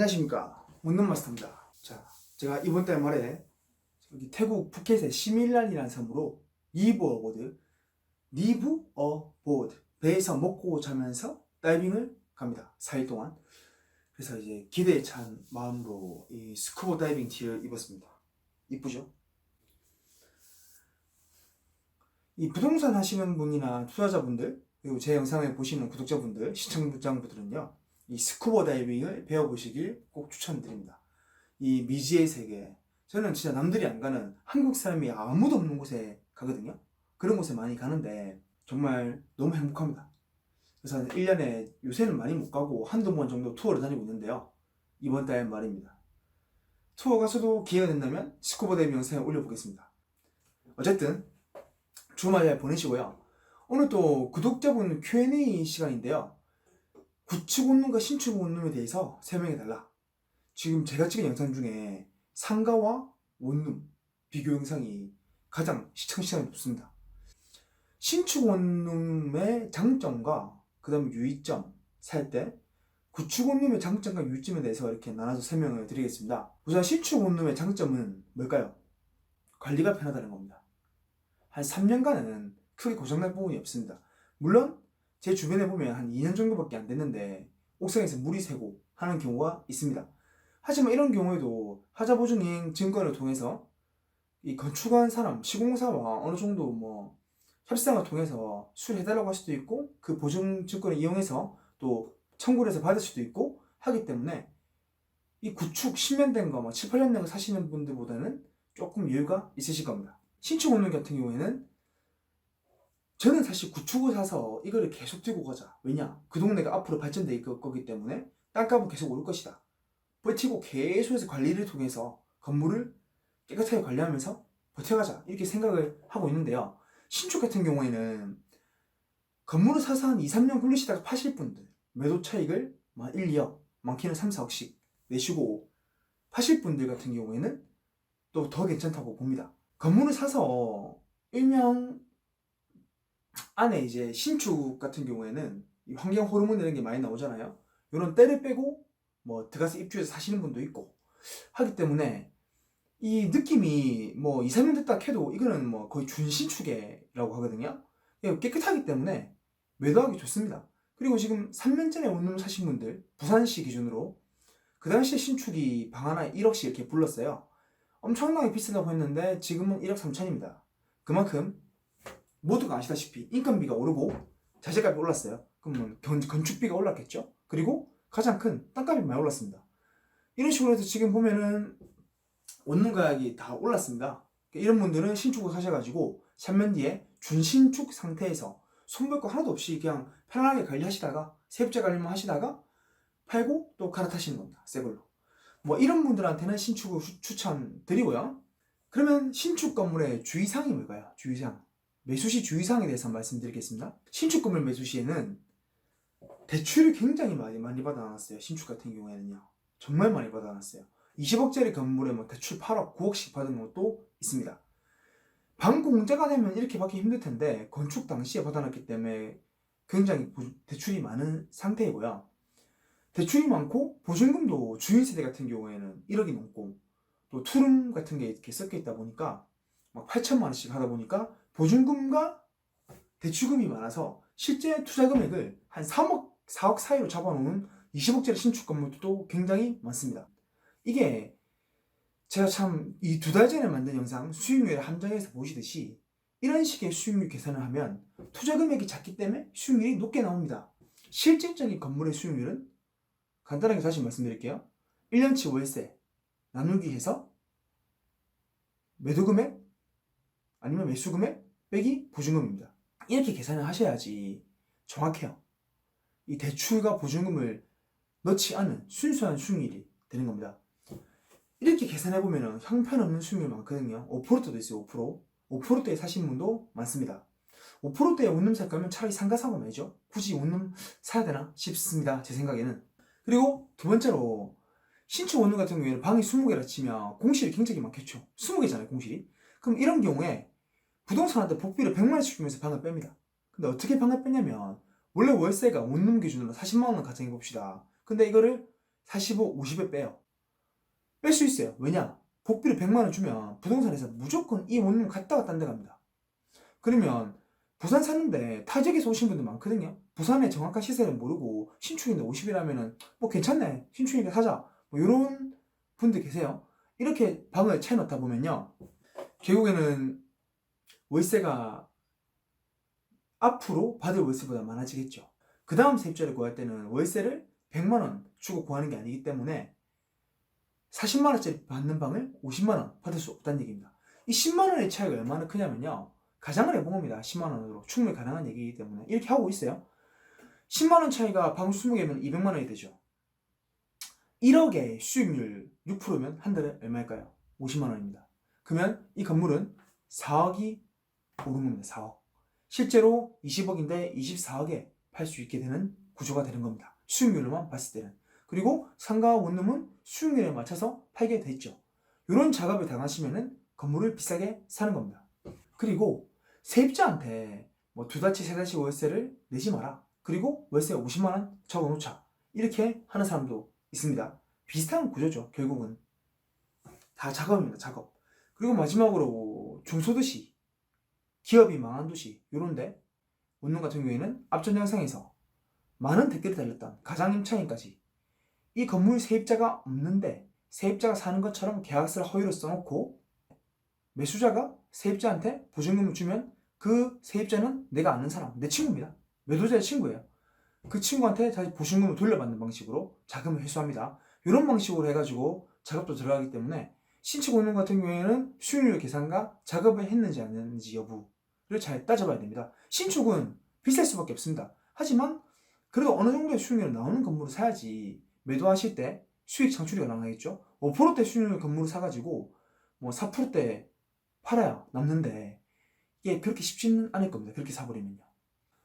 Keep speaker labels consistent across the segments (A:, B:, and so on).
A: 안녕하십니까 원룸 마스터입니다. 자, 제가 이번 달 말에 여기 태국 푸켓의 시밀란이라는 섬으로 리브 어보드, 리브 어보드 배에서 먹고 자면서 다이빙을 갑니다. 4일 동안. 그래서 이제 기대에 찬 마음으로 이 스쿠버 다이빙 티를 입었습니다. 이쁘죠? 이 부동산 하시는 분이나 투자자분들 그리고 제 영상을 보시는 구독자분들, 시청자분들은요. 이 스쿠버 다이빙을 배워보시길 꼭 추천드립니다. 이 미지의 세계. 저는 진짜 남들이 안 가는 한국 사람이 아무도 없는 곳에 가거든요. 그런 곳에 많이 가는데 정말 너무 행복합니다. 그래서 1년에 요새는 많이 못 가고 한두 번 정도 투어를 다니고 있는데요. 이번 달 말입니다. 투어 가서도 기회가 된다면 스쿠버 다이빙 영상을 올려보겠습니다. 어쨌든 주말 잘 보내시고요. 오늘 또 구독자분 Q&A 시간인데요. 구축 원룸과 신축 원룸에 대해서 설명해 달라. 지금 제가 찍은 영상 중에 상가와 원룸 비교 영상이 가장 시청 시간이 높습니다. 신축 원룸의 장점과 그 다음에 유의점 살 때 구축 원룸의 장점과 유의점에 대해서 이렇게 나눠서 설명을 드리겠습니다. 우선 신축 원룸의 장점은 뭘까요? 관리가 편하다는 겁니다. 한 3년간은 크게 고장날 부분이 없습니다. 물론 제 주변에 보면 한 2년 정도밖에 안 됐는데 옥상에서 물이 새고 하는 경우가 있습니다. 하지만 이런 경우에도 하자보증인 증권을 통해서 이 건축한 사람, 시공사와 어느 정도 뭐 협상을 통해서 수리해달라고 할 수도 있고 그 보증 증권을 이용해서 또 청구를 해서 받을 수도 있고 하기 때문에 이 구축 10년 된 거, 뭐 7, 8년 된 거 사시는 분들보다는 조금 여유가 있으실 겁니다. 신축 원룸 같은 경우에는 저는 사실 구축을 사서 이거를 계속 들고 가자. 왜냐? 그 동네가 앞으로 발전돼 있을 거기 때문에 땅값은 계속 오를 것이다. 버티고 계속해서 관리를 통해서 건물을 깨끗하게 관리하면서 버텨가자. 이렇게 생각을 하고 있는데요. 신축 같은 경우에는 건물을 사서 한 2, 3년 굴리시다가 파실 분들 매도 차익을 막 1, 2억, 많게는 3, 4억씩 내시고 파실 분들 같은 경우에는 또 더 괜찮다고 봅니다. 건물을 사서 일명 안에 이제 신축 같은 경우에는 이 환경 호르몬 이런 게 많이 나오잖아요. 이런 때를 빼고 뭐 들어가서 입주해서 사시는 분도 있고 하기 때문에 이 느낌이 뭐 2, 3년 됐다 해도 이거는 뭐 거의 준신축이라고 하거든요. 예, 깨끗하기 때문에 매도하기 좋습니다. 그리고 지금 3년 전에 원룸 사신 분들 부산시 기준으로 그 당시에 신축이 방 하나에 1억씩 이렇게 불렀어요. 엄청나게 비싸다고 했는데 지금은 1억 3천입니다. 그만큼 모두가 아시다시피 인건비가 오르고 자재값이 올랐어요. 그러면 건, 건축비가 올랐겠죠? 그리고 가장 큰 땅값이 많이 올랐습니다. 이런 식으로 해서 지금 보면은 원룸 가격이 다 올랐습니다. 이런 분들은 신축을 사셔가지고 3년 뒤에 준신축 상태에서 손볼 거 하나도 없이 그냥 편안하게 관리하시다가 세입자 관리만 하시다가 팔고 또 갈아타시는 겁니다. 새 걸로. 뭐 이런 분들한테는 신축을 후- 추천드리고요. 그러면 신축 건물의 주의사항이 뭘까요? 주의사항. 매수시 주의사항에 대해서 말씀드리겠습니다. 신축 건물 매수시에는 대출을 굉장히 많이 많이 받아놨어요. 신축 같은 경우에는요. 정말 많이 받아놨어요. 20억짜리 건물에 뭐 대출 8억, 9억씩 받은 것도 있습니다. 방 공제가 되면 이렇게 받기 힘들 텐데 건축 당시에 받아놨기 때문에 굉장히 보- 대출이 많은 상태이고요. 대출이 많고 보증금도 주인 세대 같은 경우에는 1억이 넘고 또 투룸 같은 게 이렇게 섞여 있다 보니까 막 8천만 원씩 하다 보니까 보증금과 대출금이 많아서 실제 투자 금액을 한 3억, 4억 사이로 잡아놓은 20억짜리 신축 건물도 굉장히 많습니다. 이게 제가 참 이 두 달 전에 만든 영상 수익률 함정에서 보시듯이 이런 식의 수익률 계산을 하면 투자 금액이 작기 때문에 수익률이 높게 나옵니다. 실질적인 건물의 수익률은 간단하게 다시 말씀드릴게요. 1년치 월세 나누기 해서 매도 금액 아니면 매수 금액 빼기 보증금입니다. 이렇게 계산을 하셔야지 정확해요. 이 대출과 보증금을 넣지 않은 순수한 수익률이 되는 겁니다. 이렇게 계산해 보면 형편없는 수익률이 많거든요. 5%대도 있어요. 5%. 5%대에 사신 분도 많습니다. 5%대에 원룸 살 거면 차라리 상가 사고 말죠. 굳이 원룸 사야 되나 싶습니다. 제 생각에는. 그리고 두 번째로 신축 원룸 같은 경우에는 방이 20개라 치면 공실이 굉장히 많겠죠. 20개잖아요, 공실이. 그럼 이런 경우에 부동산한테 복비를 100만 원씩 주면서 방을 뺍니다. 근데 어떻게 방을 빼냐면 원래 월세가 원룸 기준으로 40만 원 가정해 봅시다. 근데 이거를 45, 50에 빼요. 뺄 수 있어요. 왜냐? 복비를 100만 원 주면 부동산에서 무조건 이 원룸 갔다가 딴 데 갑니다. 그러면 부산 사는데 타 지역에서 오신 분들 많거든요. 부산의 정확한 시세를 모르고 신축인데 50이라면은 뭐 괜찮네. 신축이니까 사자. 뭐 이런 분들 계세요. 이렇게 방을 채 넣다 보면요. 결국에는 월세가 앞으로 받을 월세보다 많아지겠죠. 그 다음 세입자를 구할 때는 월세를 100만원 주고 구하는 게 아니기 때문에 40만원짜리 받는 방을 50만원 받을 수 없다는 얘기입니다. 이 10만원의 차이가 얼마나 크냐면요. 가장을 해본 겁니다. 10만원으로. 충분히 가능한 얘기이기 때문에. 이렇게 하고 있어요. 10만원 차이가 방 20개면 200만원이 되죠. 1억의 수익률 6%면 한 달에 얼마일까요? 50만원입니다. 그러면 이 건물은 4억이 겁니다. 4억. 실제로 20억인데 24억에 팔 수 있게 되는 구조가 되는 겁니다. 수익률로만 봤을 때는. 그리고 상가 원룸은 수익률에 맞춰서 팔게 됐죠. 이런 작업을 당하시면은 건물을 비싸게 사는 겁니다. 그리고 세입자한테 뭐 두 달치 세 달치 월세를 내지 마라. 그리고 월세 50만 원 적어놓자. 이렇게 하는 사람도 있습니다. 비슷한 구조죠. 결국은 다 작업입니다. 작업. 그리고 마지막으로 중소도시, 기업이 망한 도시 이런데 원룸 같은 경우에는 앞전 영상에서 많은 댓글이 달렸던 가장 임차인까지 이 건물 세입자가 없는데 세입자가 사는 것처럼 계약서를 허위로 써놓고 매수자가 세입자한테 보증금을 주면 그 세입자는 내가 아는 사람, 내 친구입니다. 매도자의 친구예요. 그 친구한테 다시 보증금을 돌려받는 방식으로 자금을 회수합니다. 이런 방식으로 해가지고 작업도 들어가기 때문에 신축 원룸 같은 경우에는 수익률 계산과 작업을 했는지 안 했는지 여부를 잘 따져봐야 됩니다. 신축은 비쌀 수밖에 없습니다. 하지만 그래도 어느 정도의 수익률이 나오는 건물을 사야지 매도하실 때 수익 창출이 가능하겠죠. 5%대 수익률 건물을 사가지고 뭐 4%대 팔아야 남는데 이게 그렇게 쉽지는 않을 겁니다. 그렇게 사버리면요.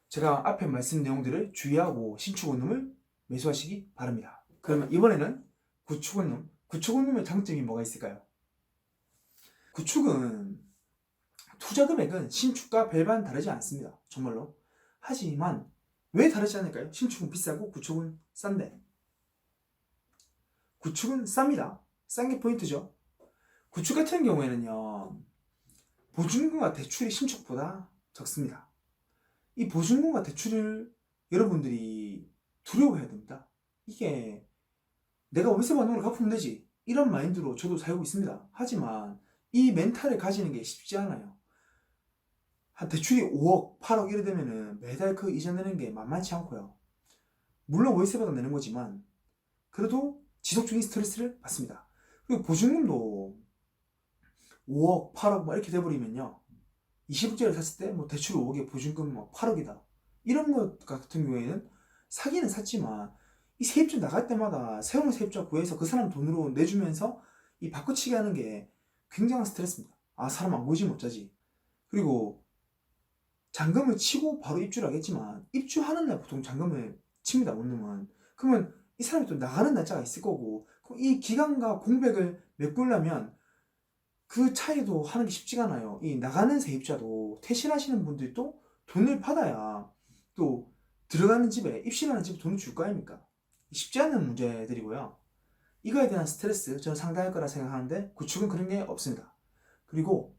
A: 제가 앞에 말씀 내용들을 주의하고 신축 원룸을 매수하시기 바랍니다. 그러면 이번에는 구축 원룸, 구축 원룸의 장점이 뭐가 있을까요? 구축은 투자 금액은 신축과 별반 다르지 않습니다. 정말로. 하지만 왜 다르지 않을까요? 신축은 비싸고 구축은 싼데. 구축은 쌉니다. 싼 게 포인트죠. 구축 같은 경우에는요, 보증금과 대출이 신축보다 적습니다. 이 보증금과 대출을 여러분들이 두려워해야 됩니다. 이게 내가 월세 받는 걸 갚으면 되지. 이런 마인드로 저도 살고 있습니다. 하지만 이 멘탈을 가지는 게 쉽지 않아요. 한 대출이 5억, 8억 이래 되면은 매달 그 이자 내는 게 만만치 않고요. 물론 월세 받아 내는 거지만 그래도 지속적인 스트레스를 받습니다. 그리고 보증금도 5억, 8억 막 이렇게 돼버리면요. 20억짜리 샀을 때 뭐 대출 5억에 보증금 뭐 8억이다. 이런 것 같은 경우에는 사기는 샀지만 이 세입자 나갈 때마다 새로운 세입자 구해서 그 사람 돈으로 내주면서 이 바꾸치기 하는 게 굉장한 스트레스입니다. 아, 사람 안 보이지 못하지. 그리고 잔금을 치고 바로 입주를 하겠지만 입주하는 날 보통 잔금을 칩니다. 원룸은. 그러면 이 사람이 또 나가는 날짜가 있을 거고 이 기간과 공백을 메꾸려면 그 차이도 하는 게 쉽지가 않아요. 이 나가는 세입자도 퇴실하시는 분들도 돈을 받아야 또 들어가는 집에 입신하는 집에 돈을 줄 거 아닙니까? 쉽지 않은 문제들이고요. 이거에 대한 스트레스 저는 상당할 거라 생각하는데 구축은 그런 게 없습니다. 그리고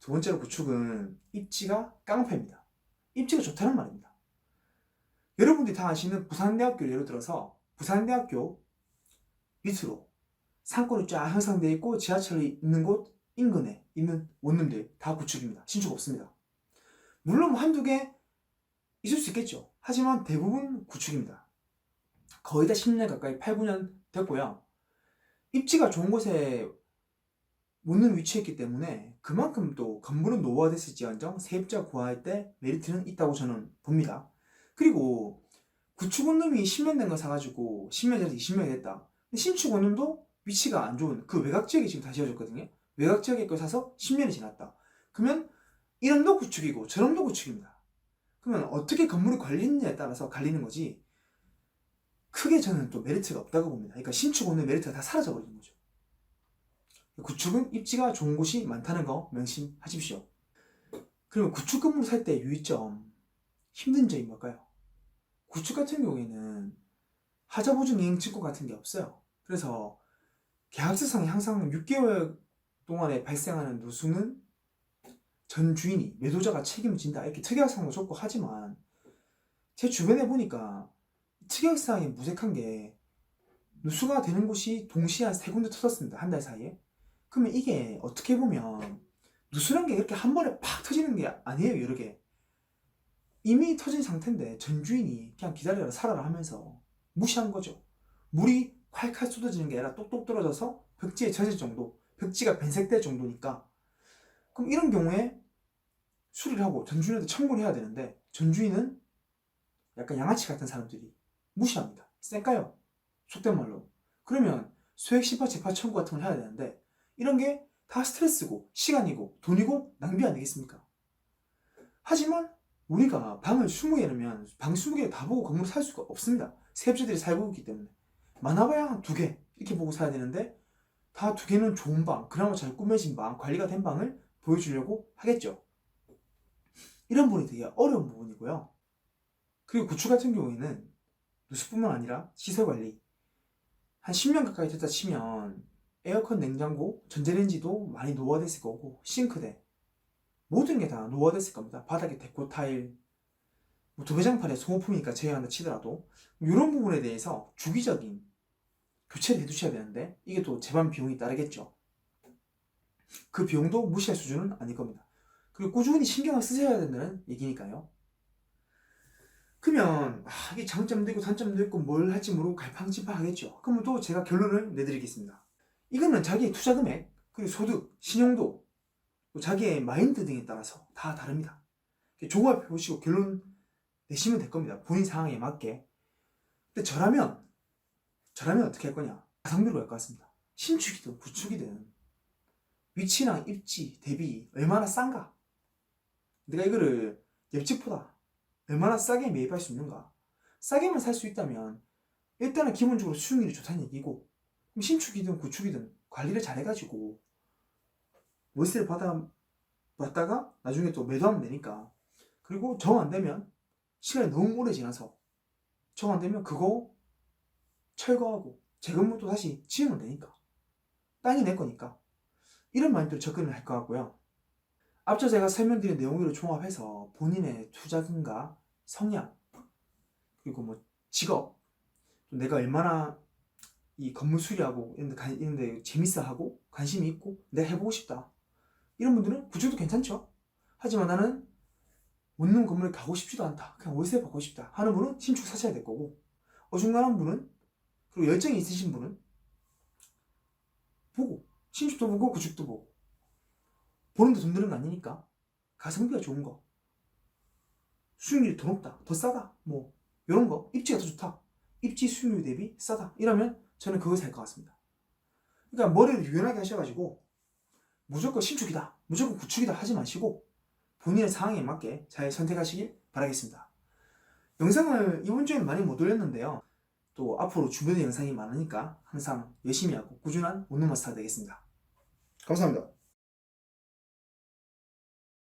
A: 두 번째로 구축은 입지가 깡패입니다. 입지가 좋다는 말입니다. 여러분들이 다 아시는 부산대학교를 예를 들어서 부산대학교 밑으로 상권이 쫙 형성되어 있고 지하철이 있는 곳 인근에 있는 원룸들 다 구축입니다. 신축 없습니다. 물론 뭐 한두 개 있을 수 있겠죠. 하지만 대부분 구축입니다. 거의 다 10년 가까이 8, 9년 됐고요. 입지가 좋은 곳에 묻는 위치에 있기 때문에 그만큼 또 건물은 노후화됐을지언정 세입자 구할 때 메리트는 있다고 저는 봅니다. 그리고 구축 원룸이 10년 된 거 사가지고 10년 전에 20년이 됐다. 신축 원룸도 위치가 안 좋은 그 외곽 지역이 지금 다 지어졌거든요. 외곽 지역에 거 사서 10년이 지났다. 그러면 이름도 구축이고 저름도 구축입니다. 그러면 어떻게 건물을 관리했느냐에 따라서 갈리는 거지 크게 저는 또 메리트가 없다고 봅니다. 그러니까 신축 원룸 메리트가 다 사라져 버리는 거죠. 구축은 입지가 좋은 곳이 많다는 거 명심하십시오. 그리고 구축 건물 살 때 유의점 힘든 점이 뭘까요? 구축 같은 경우에는 하자 보증 이행 증권 같은 게 없어요. 그래서 계약서상에 항상 6개월 동안에 발생하는 누수는 전 주인이 매도자가 책임을 진다 이렇게 특약상도 적고 하지만 제 주변에 보니까 특약상이 무색한 게 누수가 되는 곳이 동시에 한 세 군데 터졌습니다. 한 달 사이에. 그러면 이게 어떻게 보면 누수란 게 이렇게 한 번에 팍 터지는 게 아니에요 여러 개. 이미 터진 상태인데 전 주인이 그냥 기다려라 살아라 하면서 무시한 거죠. 물이 콸콸 쏟아지는 게 아니라 똑똑 떨어져서 벽지에 젖을 정도 벽지가 변색될 정도니까. 그럼 이런 경우에 수리를 하고 전주인한테 청구를 해야 되는데 전주인은 약간 양아치 같은 사람들이 무시합니다. 쌩까요. 속된 말로. 그러면 소액 심파 재파 청구 같은 걸 해야 되는데 이런 게 다 스트레스고 시간이고 돈이고 낭비 아니겠습니까? 하지만 우리가 방을 20개 넣으면 방 20개 다 보고 건물을 살 수가 없습니다. 세입자들이 살고 있기 때문에. 많아봐야 한 두 개 이렇게 보고 사야 되는데 다 두 개는 좋은 방, 그나마 잘 꾸며진 방, 관리가 된 방을 보여주려고 하겠죠. 이런 부분이 되게 어려운 부분이고요. 그리고 구축 같은 경우에는 누수뿐만 아니라 시설 관리 한 10년 가까이 됐다 치면 에어컨, 냉장고, 전자레인지도 많이 노화됐을 거고 싱크대 모든 게 다 노화됐을 겁니다. 바닥에 데코 타일 뭐 도배장판에 소모품이니까 제외한다 치더라도 이런 부분에 대해서 주기적인 교체를 해두셔야 되는데 이게 또 재반 비용이 따르겠죠. 그 비용도 무시할 수준은 아닐 겁니다. 그리고 꾸준히 신경을 쓰셔야 된다는 얘기니까요. 그러면 아, 이게 장점도 있고 단점도 있고 뭘 할지 모르고 갈팡질팡하겠죠. 그러면 또 제가 결론을 내드리겠습니다. 이거는 자기의 투자 금액, 그리고 소득, 신용도, 또 자기의 마인드 등에 따라서 다 다릅니다. 종합해 보시고 결론 내시면 될 겁니다. 본인 상황에 맞게. 근데 저라면 저라면 어떻게 할 거냐? 가성비로 갈 것 같습니다. 신축이든 구축이든 위치랑 입지 대비 얼마나 싼가? 내가 이거를 옆집보다 얼마나 싸게 매입할 수 있는가? 싸게만 살 수 있다면 일단은 기본적으로 수익률이 좋다는 얘기고 신축이든 구축이든 관리를 잘 해가지고 월세를 받아 받다가 나중에 또 매도하면 되니까 그리고 정 안 되면 시간이 너무 오래 지나서 정 안 되면 그거 철거하고 재건물도 다시 지으면 되니까 땅이 내 거니까 이런 마인드로 접근을 할 것 같고요. 앞서 제가 설명드린 내용을 종합해서 본인의 투자금과 성향 그리고 뭐 직업 또 내가 얼마나 이 건물 수리하고 이런 데, 재밌어하고 관심이 있고 내가 해보고 싶다 이런 분들은 구축도 괜찮죠. 하지만 나는 원룸 건물에 가고 싶지도 않다. 그냥 월세 받고 싶다 하는 분은 신축 사셔야 될 거고 어중간한 분은 그리고 열정이 있으신 분은 보고 신축도 보고 구축도 보고 보는데 돈 드는 거 아니니까 가성비가 좋은 거 수익률이 더 높다 더 싸다 뭐 이런 거. 입지가 더 좋다. 입지 수익률 대비 싸다. 이러면 저는 그걸 살 것 같습니다. 그러니까 머리를 유연하게 하셔가지고 무조건 신축이다 무조건 구축이다 하지 마시고 본인의 상황에 맞게 잘 선택하시길 바라겠습니다. 영상을 이번 주에는 많이 못 올렸는데요. 또 앞으로 주변에 영상이 많으니까 항상 열심히 하고 꾸준한 원룸마스터가 되겠습니다. 감사합니다